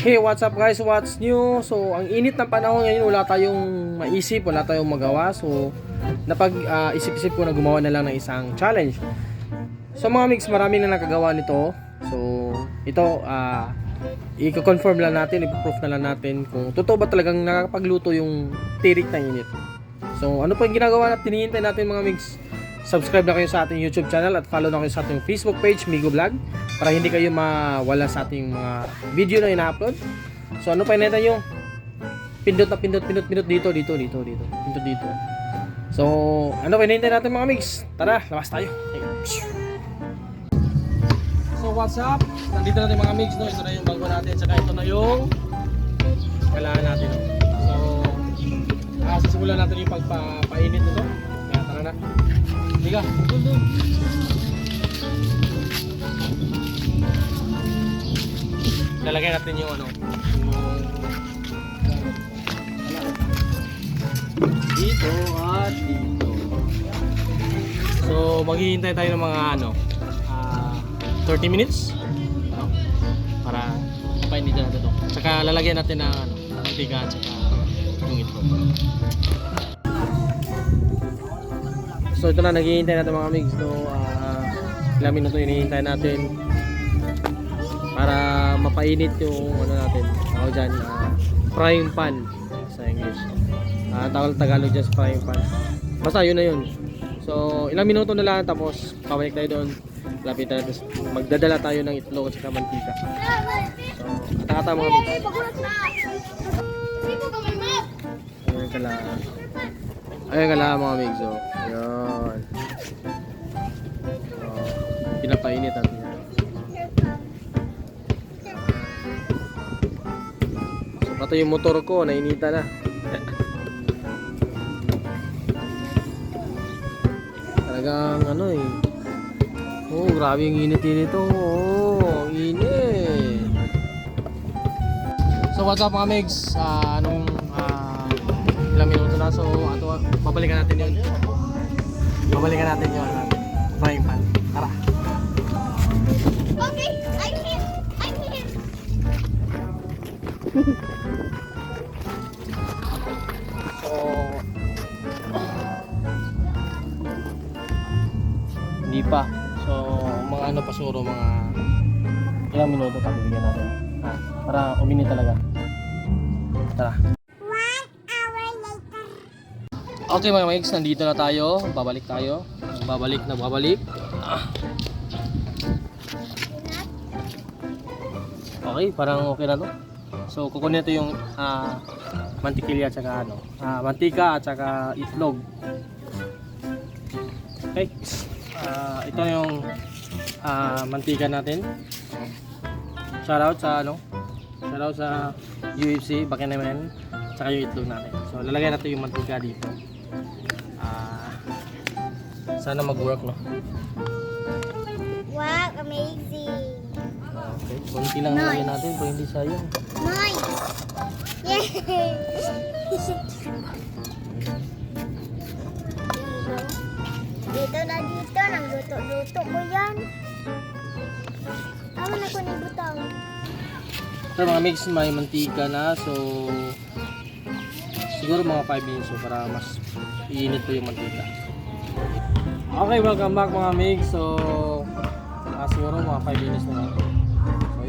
Hey, what's up guys? What's new? So, ang init ng panahon ngayon, wala tayong maisip, wala tayong magawa. So, napag-isip-isip ko na gumawa na lang ng isang challenge. So, mga mix, marami na nakagawa nito. So, ito, ah, i-confirm lang natin, i-proof na lang natin kung totoo ba talagang nakakapagluto yung tirik na init. So, ano pa yung ginagawa natin? Hinihintay natin mga mix. Subscribe na kayo sa ating YouTube channel at follow na kayo sa ating Facebook page, Migo Vlog, para hindi kayo mawala sa ating mga video na ina-upload. So, ano pa hinihintay nyo? Pindot na pindot, pindot, pindot dito, dito, dito, dito. Pindot dito. So, ano pa hinihintay natin mga mix? Tara, labas tayo. So, what's up? Nandito natin mga mix, no? Ito na yung bago natin, saka ito na yung kalaan natin. So, ah, sisimulan natin yung pagpapainit nito. Kaya tara na. Liga, doon doon. Lalagay natin yung ano, dito at dito. So, maghihintay tayo ng mga ano, ah 30 minutes. Ano? Para mapainit na natin ito. Tsaka lalagyan natin ng ano, mantika at tsaka yung itlog. So ito na naghihintay natin mga migs no. ah ilang minuto hinihintay natin mapainit yung ano natin. Ako dyan, ah, frying pan sa English. Ah, tawag Tagalog dyan sa frying pan. Basta yun na yun. So ilang minuto na lang tapos pabalik tayo doon. Lapit tayo tapos magdadala tayo ng itlog at saka mantika. So kata-kata mga migs. Ayun ka lang. Ayun ka lang mga migs. Oh. Ayun. Oh, pinapainit natin pati yung motor ko, nainita na. Talagang ano eh. Oh, grabe yung init nito. Oh, init. So what's up mga migs? Ah, anong ah, ilang minuto na so ato babalikan natin yun. Babalikan natin yun. Frying pan. So hindi pa. So mga ano pa siguro mga ilang minuto pa bibigyan natin. Ha? Para umini talaga. Tara. One hour later. Okay mga migs, nandito na tayo. Babalik tayo. Babalik na babalik. Ah. Okay, parang okay na to. So kukunin ito yung ah, mantikilya at saka ano, ah, mantika at saka itlog. Okay. Ah, ito yung ah, mantika natin. Shoutout sa ano? Shoutout sa UFC, Bakinamen, saka yung itlog natin. So lalagay natin yung mantika dito. Ah, sana mag-work no. Wow, amazing. Okay, konti lang nalagyan natin para hindi sayang. Nice. Yay. dito na dito, nagluto-luto mo yan. Tama na ko ni butang. So mga mix may mantika na so siguro mga 5 minutes so para mas iinit po yung mantika. Okay, welcome back mga mix. So ah, siguro mga 5 minutes na lang.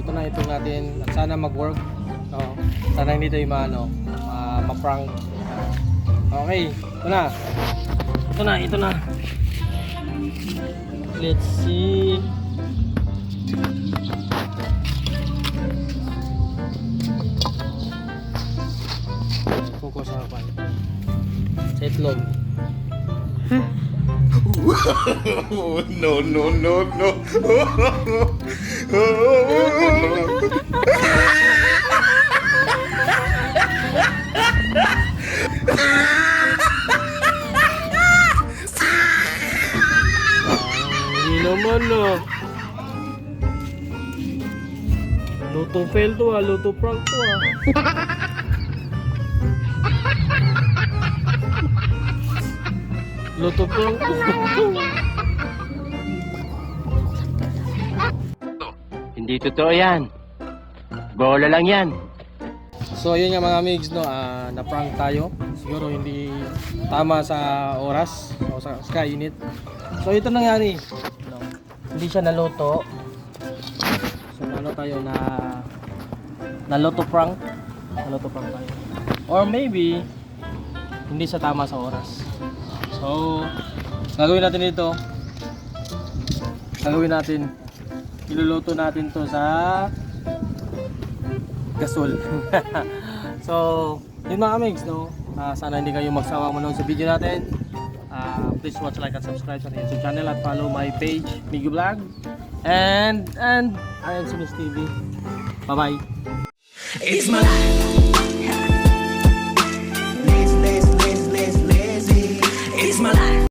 Ito na ito natin at sana mag-work. So, sana hindi tayo maano, ma- ma-prank. Okay, ito na. Ito na, ito na. Let's see. Focus sa pan. Sa itlog. No, no, no, no. Hindi naman ah. Luto fail to ah, luto prank to ah. Luto prank to. Hindi totoo yan. Bola lang yan. So yun nga mga migs no, ah, na-prank tayo. Siguro hindi tama sa oras o sa sky unit. So ito nangyari. No, hindi siya naluto. So ano tayo na naluto prank. Naluto prank tayo. Or maybe hindi siya tama sa oras. So gagawin natin ito. Gagawin natin. Iluluto natin to sa gasol. so, yun mga amigs, no? Ah, sana hindi kayo magsawa manood sa video natin. Ah, please watch, like, and subscribe sa YouTube channel at follow my page, Migo Vlog. And, and, I am Simis TV. Bye-bye. It's my life. My life.